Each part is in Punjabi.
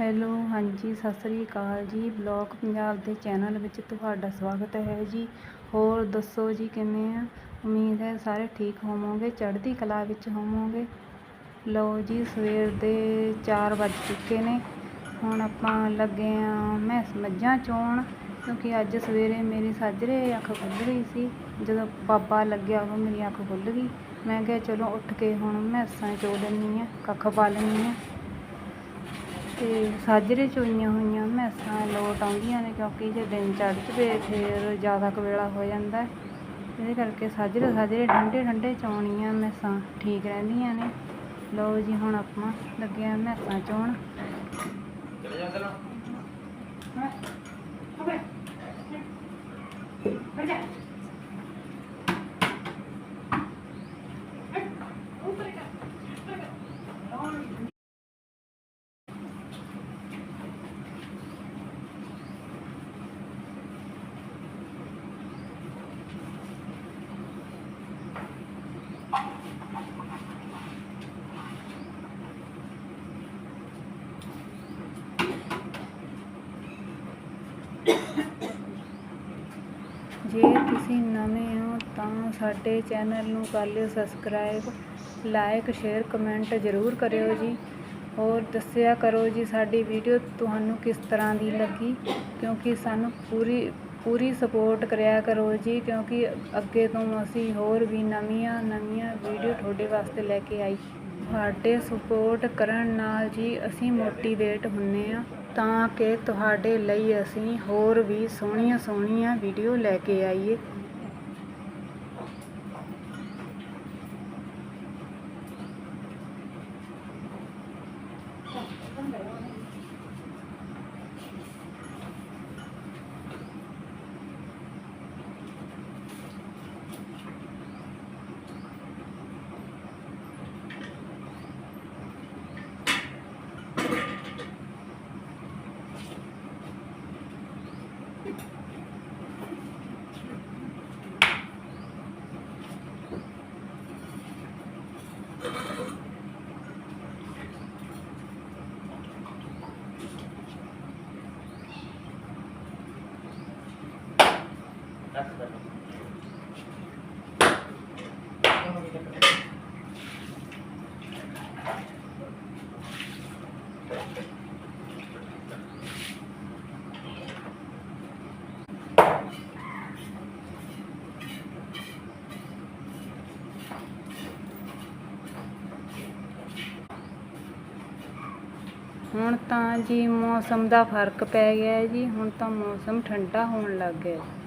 ਹੈਲੋ, ਹਾਂਜੀ, ਸਤਿ ਸ੍ਰੀ ਅਕਾਲ ਜੀ। ਬਲੌਗ ਪੰਜਾਬ ਦੇ ਚੈਨਲ ਵਿੱਚ ਤੁਹਾਡਾ ਸਵਾਗਤ ਹੈ ਜੀ। ਹੋਰ ਦੱਸੋ ਜੀ ਕਿਵੇਂ ਆ? ਉਮੀਦ ਹੈ ਸਾਰੇ ਠੀਕ ਹੋਵੋਗੇ, ਚੜ੍ਹਦੀ ਕਲਾ ਵਿੱਚ ਹੋਵੋਗੇ। ਲਓ ਜੀ, ਸਵੇਰ ਦੇ 4 ਵੱਜ ਚੁੱਕੇ ਨੇ। ਹੁਣ ਆਪਾਂ ਲੱਗੇ ਆ ਮੈਂ ਮੱਝਾਂ ਚੋਣ, ਕਿਉਂਕਿ ਅੱਜ ਸਵੇਰੇ ਮੇਰੀ ਸਾਜਰੇ ਅੱਖ ਖੁੱਲ ਗਈ ਸੀ। ਜਦੋਂ ਬਾਬਾ ਲੱਗਿਆ ਉਹ ਮੇਰੀ ਅੱਖ ਖੁੱਲ ਗਈ। ਮੈਂ ਕਿਹਾ, ਚਲੋ ਉੱਠ ਕੇ ਹੁਣ ਮੈਸਾਂ ਚੋ ਲੈਂਦੀ ਆ, ਕੱਖ ਪਾ ਲੈਂਦੀ ਆ। ਤੇ ਸਾਜਰੇ ਚੋਈਆਂ ਹੋਈਆਂ ਮੈਸਾਂ ਲੋਟ ਆਉਂਦੀਆਂ ਨੇ ਕਿਉਂਕਿ ਜੇ ਦਿਨ ਚੜ੍ਹ ਜਵੇ ਫਿਰ ਜ਼ਿਆਦਾ ਕਵੇਲਾ ਹੋ ਜਾਂਦਾ ਹੈ ਇਹਦੇ ਕਰਕੇ ਸਾਜਰੇ ਸਾਜਰੇ ਠੰਡੇ ਠੰਡੇ ਚੋਣੀਆਂ ਮੈਸਾਂ ਠੀਕ ਰਹਿੰਦੀਆਂ ਨੇ ਲਓ ਜੀ ਹੁਣ ਆਪਾਂ ਲੱਗੇ ਆ ਮੈਸਾਂ ਚੋਣ ਜੇ ਜੇ ਤੁਸੀਂ ਨਵੇਂ ਹੋ ਤਾਂ ਸਾਡੇ ਚੈਨਲ ਨੂੰ ਕਰ ਲਿਓ ਸਬਸਕ੍ਰਾਈਬ ਲਾਈਕ ਸ਼ੇਅਰ ਕਮੈਂਟ ਜ਼ਰੂਰ ਕਰਿਓ ਜੀ। ਹੋਰ ਦੱਸਿਆ ਕਰੋ ਜੀ ਸਾਡੀ ਵੀਡੀਓ ਤੁਹਾਨੂੰ ਕਿਸ ਤਰ੍ਹਾਂ ਦੀ ਲੱਗੀ, ਕਿਉਂਕਿ ਸਾਨੂੰ ਪੂਰੀ ਪੂਰੀ ਸਪੋਰਟ ਕਰਿਆ ਕਰੋ ਜੀ, ਕਿਉਂਕਿ ਅੱਗੇ ਤੋਂ ਅਸੀਂ ਹੋਰ ਵੀ ਨਵੀਆਂ ਨਵੀਆਂ ਵੀਡੀਓ ਤੁਹਾਡੇ ਵਾਸਤੇ ਲੈ ਕੇ ਆਈ। ਤੁਹਾਡੇ ਸਪੋਰਟ ਕਰਨ ਨਾਲ ਜੀ ਅਸੀਂ ਮੋਟੀਵੇਟ ਹੁੰਨੇ ਆ। ਤਾਂ ਕਿ ਤੁਹਾਡੇ ਲਈ ਅਸੀਂ ਹੋਰ ਵੀ ਸੋਹਣੀਆਂ ਸੋਹਣੀਆਂ ਵੀਡੀਓ ਲੈ ਕੇ ਆਈਏ। ਹੁਣ ਤਾਂ ਜੀ ਮੌਸਮ ਦਾ ਫ਼ਰਕ ਪੈ ਗਿਆ ਜੀ, ਹੁਣ ਤਾਂ ਮੌਸਮ ਠੰਡਾ ਹੋਣ ਲੱਗ ਗਿਆ ਹੈ।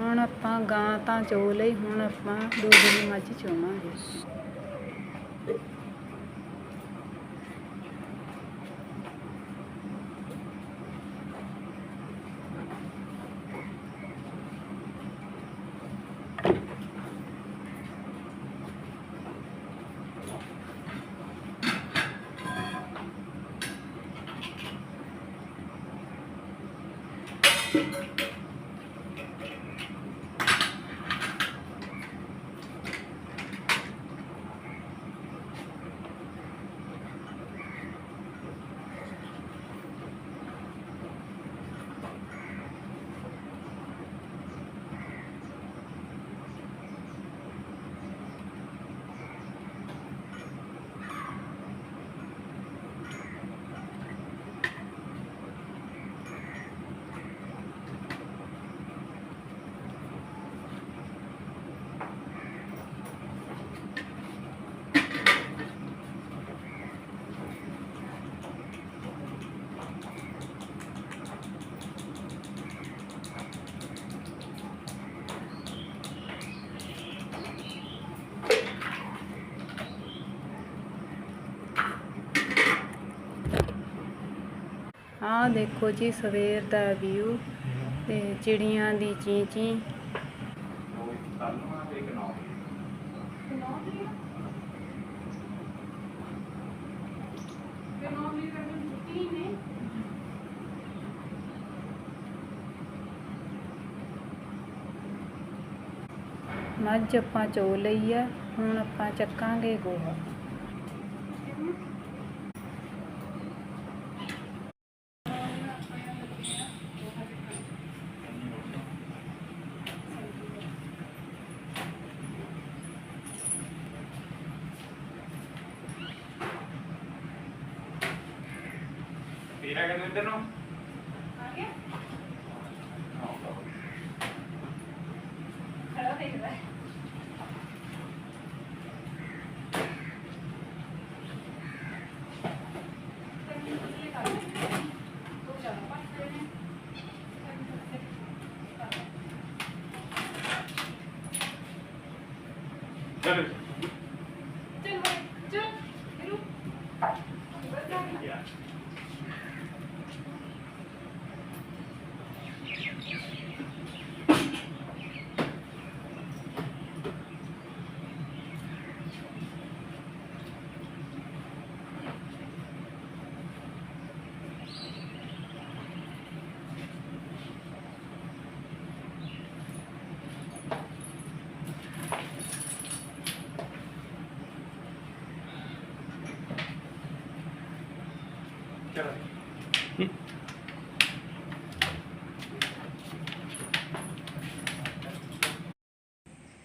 ਹੁਣ ਆਪਾਂ ਗਾਂ ਤਾਂ ਚੋ ਲਈ ਹੁਣ ਆਪਾਂ ਦੂਸਰੀ ਮੱਝ ਚੋਵਾਂਗੇ। ਆਹ ਦੇਖੋ ਜੀ, ਸਵੇਰ ਦਾ ਵਿਊ ਤੇ ਚਿੜੀਆਂ ਦੀ ਚੀਂ ਚੀਂ ਮੱਝ ਆਪਾਂ ਚੋ ਲਈ ਆ, ਹੁਣ ਆਪਾਂ ਚੱਕਾਂਗੇ ਗੋਹਾ। Mira que no.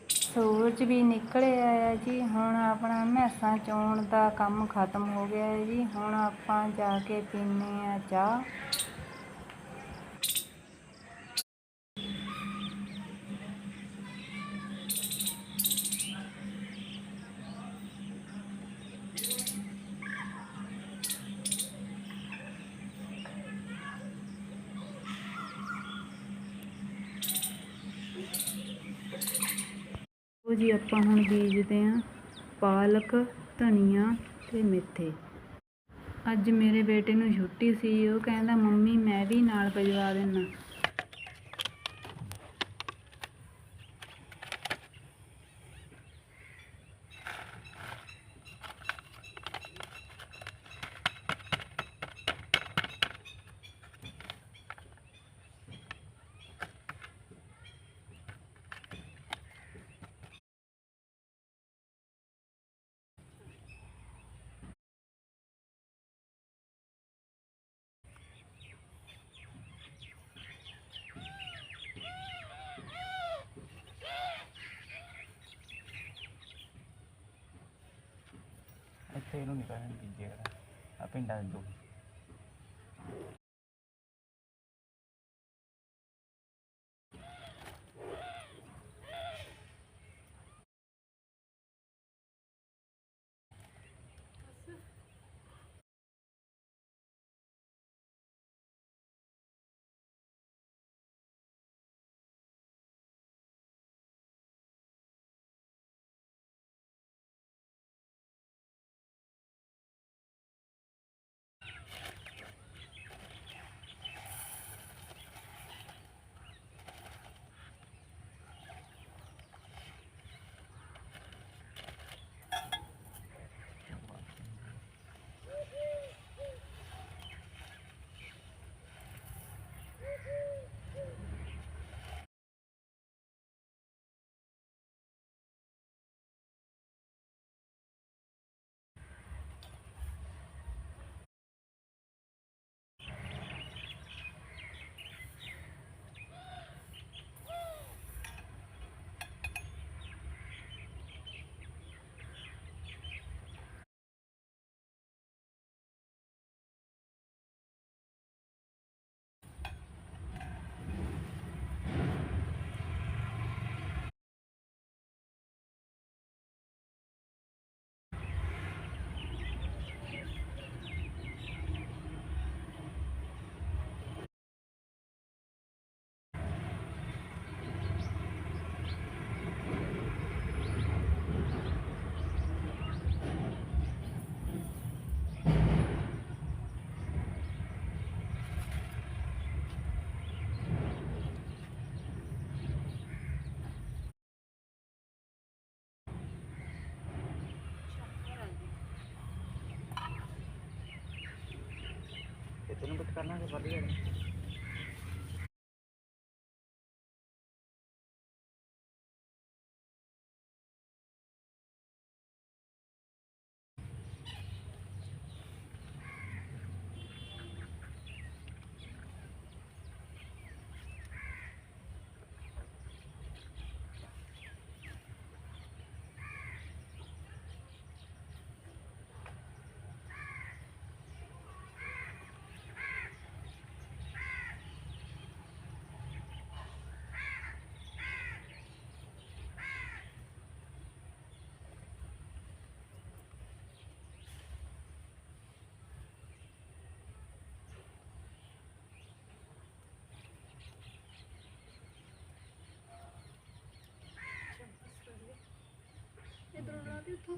ਸੂਰਜ ਵੀ ਨਿਕਲਿਆ ਆਇਆ ਜੀ, ਹੁਣ ਆਪਣਾ ਮੈਸਾਂ ਚੋਣ ਦਾ ਕੰਮ ਖਤਮ ਹੋ ਗਿਆ ਹੈ ਜੀ, ਹੁਣ ਆਪਾਂ ਜਾ ਕੇ ਪੀਨੇ ਆ ਚਾਹ। ਉਹ ਜੀ, ਆਪਾਂ ਹੁਣ ਬੀਜਦੇ ਆਂ ਪਾਲਕ, ਧਨੀਆ ਤੇ ਮੇਥੇ। ਅੱਜ ਮੇਰੇ ਬੇਟੇ ਨੂੰ ਛੁੱਟੀ ਸੀ, ਉਹ ਕਹਿੰਦਾ, ਮੰਮੀ, ਮੈਂ ਵੀ ਨਾਲ ਭਜਵਾ ਦੇਣਾ ਇੱਥੇ ਇਹਨੂੰ ਨਹੀਂ ਕਰਨ ਬੀਜੇ ਕਰਾ ਆ ਪਿੰਡਾਂ ਦੇ ਤੈਨੂੰ ਕੁਝ ਕਰਨਾ ਤੇ ਵਧੀਆ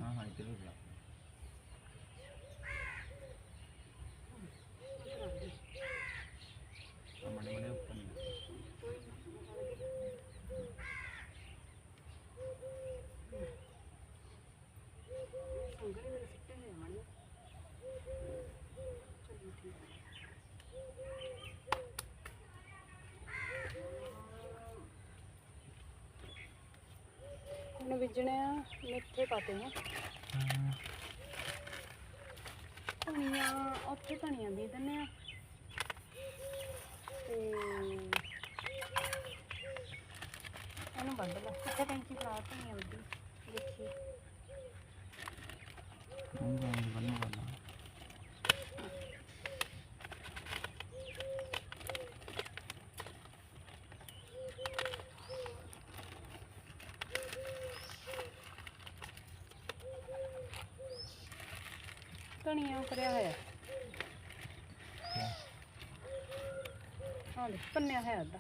ਹੈ ਹਾਂ ਹਾਂ ਇੱਧਰ ਹੀ ਬੁਲਾ ਆ ਮੜੇ ਮੜੇ ਉੱਪਰ ਨਹੀਂ ਹੁਣ ਬੀਜਣੇ ਆ ਮੇਥੇ ਪਾਤੇ ਨੇ। ਧਨੀਆ, ਉੱਥੇ ਧਨੀਆ ਬੀਜ ਦਿੰਨੇ ਆ। ਤੇ ਇਹਨੂੰ ਵੱਢ ਲਓ। ਕਿੱਥੇ ਕੈਂਚੀ ਫੜਾ ਧਨੀਆ ਵੱਢੀ। ਦੇਖੀ। ਉਹ ਗਾਂ ਧਨੀਆ ਕਰਿਆ ਹੋਇਆ। ਹਾਂ ਪੰਨਿਆ ਹੋਇਆ ਅੱਧਾ।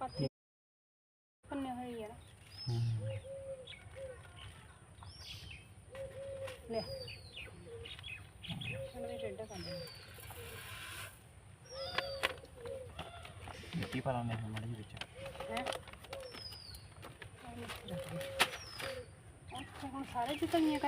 ਪਾਥੇ ਪੰਨਿਆ ਹੋਇਆ ਹੀ ਨਾ। ਲੈ। ਹੁਣ ਵੀ ਕਰ ਲੈਣਾ ਮਿੱਟੀ ਪਾ ਲਾਉਂਦੇ ਹਾਂ ਮੜੇ ਵਿੱਚ ਹੈ ਹੁਣ ਸਾਰੇ ਚ ਧਨੀਆ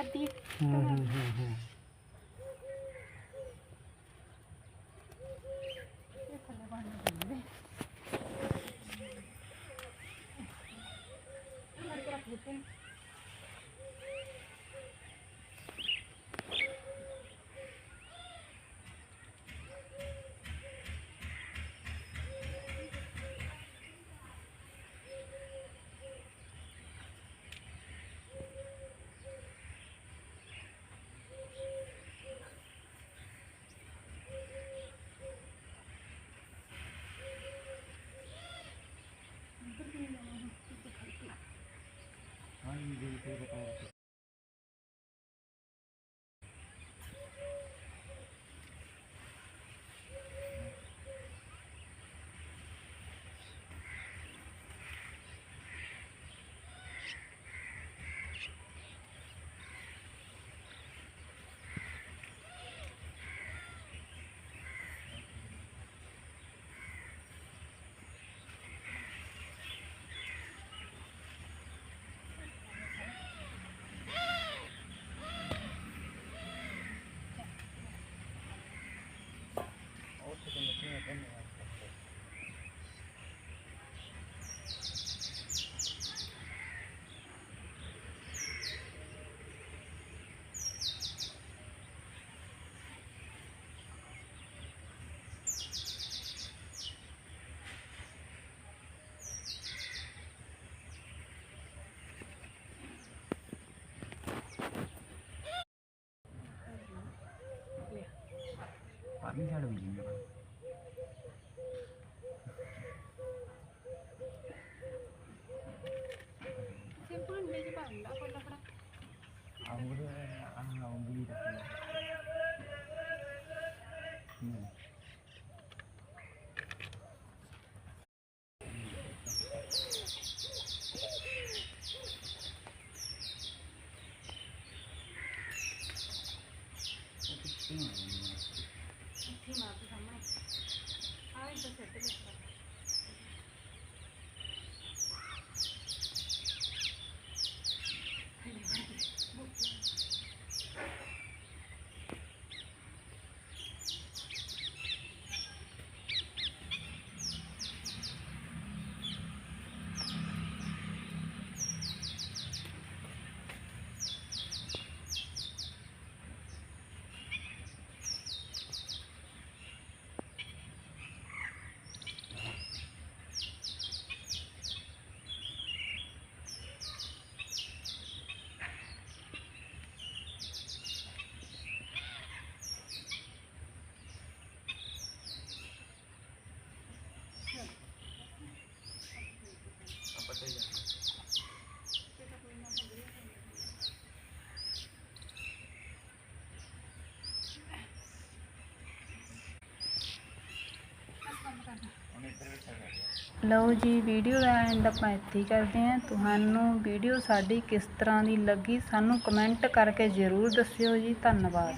明天留一个月吧。ਲਓ ਜੀ ਵੀਡੀਓ ਦਾ ਐਂਡ ਆਪਾਂ ਇੱਥੇ ਕਰਦੇ ਹਾਂ। ਤੁਹਾਨੂੰ ਵੀਡੀਓ ਸਾਡੀ ਕਿਸ ਤਰ੍ਹਾਂ ਦੀ ਲੱਗੀ ਸਾਨੂੰ ਕਮੈਂਟ ਕਰਕੇ ਜ਼ਰੂਰ ਦੱਸਿਓ ਜੀ। ਧੰਨਵਾਦ।